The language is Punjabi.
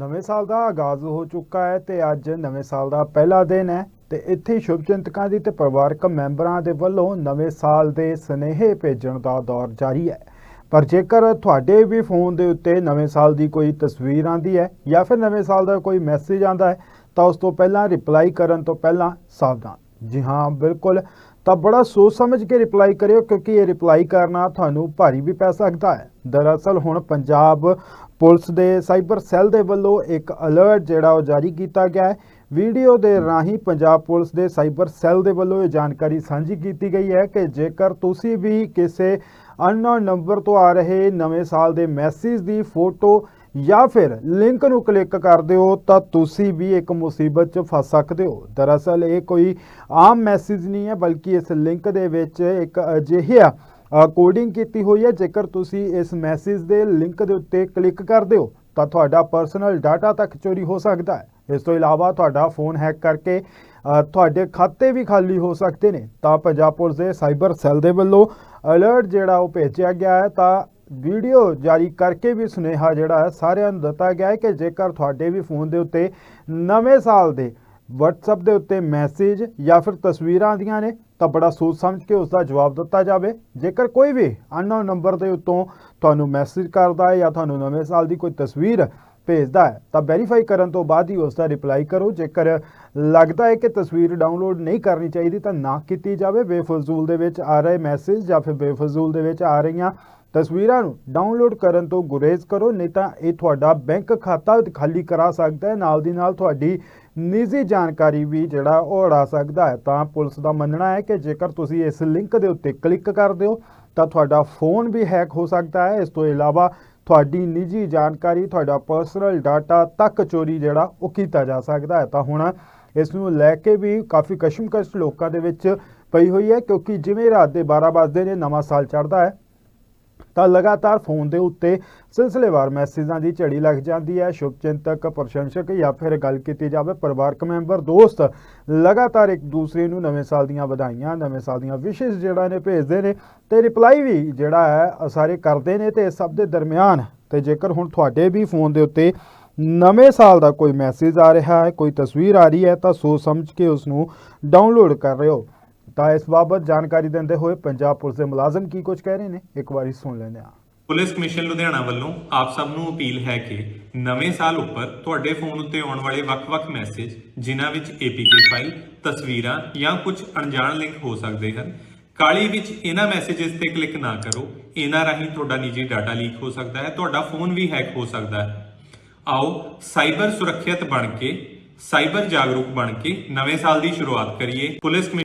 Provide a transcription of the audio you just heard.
ਨਵੇਂ ਸਾਲ ਦਾ ਆਗਾਜ਼ ਹੋ ਚੁੱਕਾ ਹੈ ਤੇ ਅੱਜ ਨਵੇਂ ਸਾਲ ਦਾ ਪਹਿਲਾ ਦਿਨ ਹੈ ਤੇ ਇੱਥੇ ਸ਼ੁਭ ਚਿੰਤਕਾਂ ਦੀ ਤੇ ਪਰਿਵਾਰਕ ਮੈਂਬਰਾਂ ਦੇ ਵੱਲੋਂ ਨਵੇਂ ਸਾਲ ਦੇ ਸਨੇਹੇ ਭੇਜਣ ਦਾ ਦੌਰ ਜਾਰੀ ਹੈ। ਪਰ ਜੇਕਰ ਤੁਹਾਡੇ ਵੀ ਫੋਨ ਦੇ ਉੱਤੇ ਨਵੇਂ ਸਾਲ ਦੀ ਕੋਈ ਤਸਵੀਰ ਆਂਦੀ ਹੈ ਜਾਂ ਫਿਰ ਨਵੇਂ ਸਾਲ ਦਾ ਕੋਈ ਮੈਸੇਜ ਆਂਦਾ ਹੈ, ਤਾਂ ਉਸ ਤੋਂ ਪਹਿਲਾਂ ਰਿਪਲਾਈ ਕਰਨ ਤੋਂ ਪਹਿਲਾਂ ਸਾਵਧਾਨ। ਜੀ ਹਾਂ, ਬਿਲਕੁਲ। ਤਾਂ ਬੜਾ ਸੋਚ ਸਮਝ ਕੇ ਰਿਪਲਾਈ ਕਰਿਓ ਕਿਉਂਕਿ ਇਹ ਰਿਪਲਾਈ ਕਰਨਾ ਤੁਹਾਨੂੰ ਭਾਰੀ ਵੀ ਪੈ ਸਕਦਾ ਹੈ। ਦਰਅਸਲ ਹੁਣ ਪੰਜਾਬ ਪੁਲਿਸ ਦੇ ਸਾਈਬਰ ਸੈੱਲ ਦੇ ਵੱਲੋਂ ਇੱਕ ਅਲਰਟ ਜਿਹੜਾ ਉਹ ਜਾਰੀ ਕੀਤਾ ਗਿਆ ਹੈ। ਵੀਡੀਓ ਦੇ ਰਾਹੀਂ ਪੰਜਾਬ ਪੁਲਿਸ ਦੇ ਸਾਈਬਰ ਸੈੱਲ ਦੇ ਵੱਲੋਂ ਇਹ ਜਾਣਕਾਰੀ ਸਾਂਝੀ ਕੀਤੀ ਗਈ ਹੈ ਕਿ ਜੇਕਰ ਤੁਸੀਂ ਵੀ ਕਿਸੇ ਅਨਨੋਨ ਨੰਬਰ ਤੋਂ ਆ ਰਹੇ ਨਵੇਂ ਸਾਲ ਦੇ ਮੈਸੇਜ ਦੀ ਫੋਟੋ ਜਾਂ ਫਿਰ ਲਿੰਕ ਨੂੰ ਕਲਿੱਕ ਕਰਦੇ ਹੋ ਤਾਂ ਤੁਸੀਂ ਵੀ ਇੱਕ ਮੁਸੀਬਤ 'ਚ ਫਸ ਸਕਦੇ ਹੋ। ਦਰਅਸਲ ਇਹ ਕੋਈ ਆਮ ਮੈਸੇਜ ਨਹੀਂ ਹੈ, ਬਲਕਿ ਇਸ ਲਿੰਕ ਦੇ ਵਿੱਚ ਇੱਕ ਅਜਿਹਾ ਕੋਡਿੰਗ ਕੀਤੀ ਹੋਈ ਹੈ, ਜੇਕਰ ਤੁਸੀਂ ਇਸ ਮੈਸੇਜ ਦੇ ਲਿੰਕ ਦੇ ਉੱਤੇ ਕਲਿੱਕ ਕਰਦੇ ਹੋ, ਤਾਂ ਤੁਹਾਡਾ ਪਰਸਨਲ ਡਾਟਾ ਤੱਕ ਚੋਰੀ ਹੋ ਸਕਦਾ ਹੈ। ਇਸ ਤੋਂ ਇਲਾਵਾ ਤੁਹਾਡਾ ਫੋਨ ਹੈਕ ਕਰਕੇ ਤੁਹਾਡੇ ਖਾਤੇ ਵੀ ਖਾਲੀ ਹੋ ਸਕਦੇ ਨੇ। ਤਾਂ ਪੰਜਾਬ ਪੁਲਿਸ ਦੇ ਸਾਈਬਰ ਸੈੱਲ ਦੇ ਵੱਲੋਂ ਅਲਰਟ ਜਿਹੜਾ ਉਹ ਭੇਜਿਆ ਗਿਆ ਹੈ, ਤਾਂ ਵੀਡੀਓ ਜਾਰੀ ਕਰਕੇ ਵੀ ਸੁਨੇਹਾ ਜਿਹੜਾ ਹੈ, ਸਾਰਿਆਂ ਨੂੰ ਦਿੱਤਾ ਗਿਆ ਹੈ ਕਿ ਜੇਕਰ ਤੁਹਾਡੇ ਵੀ ਫੋਨ ਦੇ ਉੱਤੇ ਨਵੇਂ ਸਾਲ ਦੇ WhatsApp ਦੇ ਉੱਤੇ ਮੈਸੇਜ ਜਾਂ ਫਿਰ ਤਸਵੀਰਾਂ ਆਉਂਦੀਆਂ ਨੇ ਤਾਂ ਬੜਾ ਸੋਚ ਸਮਝ ਕੇ ਉਸ ਦਾ ਜਵਾਬ ਦਿੱਤਾ ਜਾਵੇ। ਜੇਕਰ ਕੋਈ ਵੀ ਅਨਨੋਨ ਨੰਬਰ ਦੇ ਉੱਤੋਂ ਤੁਹਾਨੂੰ ਮੈਸੇਜ ਕਰਦਾ ਹੈ ਜਾਂ ਤੁਹਾਨੂੰ ਨਵੇਂ ਸਾਲ ਦੀ ਕੋਈ ਤਸਵੀਰ ਭੇਜਦਾ ਹੈ, ਤਾਂ ਵੈਰੀਫਾਈ ਕਰਨ ਤੋਂ ਬਾਅਦ ਹੀ ਉਸ ਦਾ ਰਿਪਲਾਈ ਕਰੋ। ਜੇਕਰ ਲੱਗਦਾ ਹੈ ਕਿ ਤਸਵੀਰ ਡਾਊਨਲੋਡ ਨਹੀਂ ਕਰਨੀ ਚਾਹੀਦੀ, ਤਾਂ ਨਾ ਕੀਤੀ ਜਾਵੇ। ਬੇਫਜ਼ੂਲ ਦੇ ਵਿੱਚ ਆ ਰਹੇ ਮੈਸੇਜ ਜਾਂ ਫਿਰ ਬੇਫਜ਼ੂਲ ਦੇ ਵਿੱਚ ਆ ਰਹੀਆਂ ਤਸਵੀਰਾਂ ਨੂੰ ਡਾਊਨਲੋਡ ਕਰਨ ਤੋਂ ਗੁਰੇਜ਼ ਕਰੋ, ਨਹੀਂ ਤਾਂ ਇਹ ਤੁਹਾਡਾ ਬੈਂਕ ਖਾਤਾ ਖਾਲੀ ਕਰਾ ਸਕਦਾ ਹੈ। ਨਾਲ ਦੀ ਨਾਲ ਤੁਹਾਡੀ ਨਿੱਜੀ ਜਾਣਕਾਰੀ ਵੀ ਜਿਹੜਾ ਉਹ ਉਡਾ ਸਕਦਾ ਹੈ। ਤਾਂ ਪੁਲਿਸ ਦਾ ਮੰਨਣਾ ਹੈ ਕਿ ਜੇਕਰ ਤੁਸੀਂ ਇਸ ਲਿੰਕ ਦੇ ਉੱਤੇ ਕਲਿੱਕ ਕਰਦੇ ਹੋ, ਤਾਂ ਤੁਹਾਡਾ ਫੋਨ ਵੀ ਹੈਕ ਹੋ ਸਕਦਾ ਹੈ। ਇਸ ਤੋਂ ਇਲਾਵਾ ਤੁਹਾਡੀ ਨਿੱਜੀ ਜਾਣਕਾਰੀ, ਤੁਹਾਡਾ ਪਰਸਨਲ ਡਾਟਾ ਤੱਕ ਚੋਰੀ ਜਿਹੜਾ ਉਹ ਕੀਤਾ ਜਾ ਸਕਦਾ ਹੈ। ਤਾਂ ਹੁਣ ਇਸ ਨੂੰ ਲੈ ਕੇ ਵੀ ਕਾਫੀ ਕਸ਼ਮਕਸ਼ ਲੋਕਾਂ ਦੇ ਵਿੱਚ ਪਈ ਹੋਈ ਹੈ, ਕਿਉਂਕਿ ਜਿਵੇਂ ਰਾਤ ਦੇ 12 ਵਜੇ ਨੇ, ਨਵਾਂ ਸਾਲ ਚੜ੍ਹਦਾ ਹੈ। ਤਾਂ ਲਗਾਤਾਰ ਫੋਨ ਦੇ ਉੱਤੇ ਸਿਲਸਿਲੇਵਾਰ ਮੈਸੇਜਾਂ ਦੀ ਝੜੀ ਲੱਗ ਜਾਂਦੀ ਹੈ। ਸ਼ੁਭ ਚਿੰਤਕ ਪ੍ਰਸ਼ੰਸਕ ਜਾਂ ਫਿਰ ਗੱਲ ਕੀਤੀ ਜਾਵੇ ਪਰਿਵਾਰਕ ਮੈਂਬਰ, ਦੋਸਤ, ਲਗਾਤਾਰ ਇੱਕ ਦੂਸਰੇ ਨੂੰ ਨਵੇਂ ਸਾਲ ਦੀਆਂ ਵਧਾਈਆਂ, ਨਵੇਂ ਸਾਲ ਦੀਆਂ ਵਿਸ਼ੇਸ ਜਿਹੜਾ ਨੇ ਭੇਜਦੇ ਨੇ ਤੇ ਰਿਪਲਾਈ ਵੀ ਜਿਹੜਾ ਹੈ ਸਾਰੇ ਕਰਦੇ ਨੇ ਤੇ ਸਭ ਦੇ ਦਰਮਿਆਨ। ਤੇ ਜੇਕਰ ਹੁਣ ਤੁਹਾਡੇ ਵੀ ਫੋਨ ਦੇ ਉੱਤੇ ਨਵੇਂ ਸਾਲ ਦਾ ਕੋਈ ਮੈਸੇਜ ਆ ਰਿਹਾ ਹੈ, ਕੋਈ ਤਸਵੀਰ ਆ ਰਹੀ ਹੈ, ਤਾਂ ਸੋਚ ਸਮਝ ਕੇ ਉਸ ਨੂੰ ਡਾਊਨਲੋਡ ਕਰ ਰਹੇ ਹੋ। ਤਾਂ ਇਸ ਬਾਬਤ ਜਾਣਕਾਰੀ ਦਿੰਦੇ ਹੋਏ ਪੰਜਾਬ ਪੁਲਿਸ ਦੇ ਮੁਲਾਜ਼ਮ ਕੀ ਕੁਝ ਕਹਿ ਰਹੇ ਨੇ ਇੱਕ ਵਾਰੀ ਸੁਣ ਲੈਂਦੇ ਹਾਂ। ਪੁਲਿਸ ਕਮਿਸ਼ਨ ਲੁਧਿਆਣਾ ਵੱਲੋਂ ਆਪ ਸਭ ਨੂੰ ਅਪੀਲ ਹੈ ਕਿ ਨਵੇਂ ਸਾਲ ਉੱਪਰ ਤੁਹਾਡੇ ਫੋਨ ਉੱਤੇ ਆਉਣ ਵਾਲੇ ਵੱਖ-ਵੱਖ ਮੈਸੇਜ ਜਿਨ੍ਹਾਂ ਵਿੱਚ APK ਫਾਈਲ, ਤਸਵੀਰਾਂ ਜਾਂ ਕੁਝ ਅਣਜਾਣ ਲਿੰਕ ਹੋ ਸਕਦੇ ਹਨ ਕਾਲੀ ਵਿੱਚ ਇਹਨਾਂ ਮੈਸੇजेस ਤੇ ਕਲਿੱਕ ਨਾ ਕਰੋ। ਇਹਨਾਂ ਰਾਹੀਂ ਤੁਹਾਡਾ ਨਿੱਜੀ ਡਾਟਾ ਲੀਕ ਹੋ ਸਕਦਾ ਹੈ ਤੁਹਾਡਾ ਫੋਨ ਵੀ ਹੈਕ ਹੋ ਸਕਦਾ ਹੈ। ਆਓ ਸਾਈਬਰ ਸੁਰੱਖਿਅਤ ਬਣ ਕੇ ਸਾਈਬਰ ਜਾਗਰੂਕ ਬਣ ਕੇ ਨਵੇਂ ਸਾਲ ਦੀ ਸ਼ੁਰੂਆਤ ਕਰੀਏ। ਪੁਲਿਸ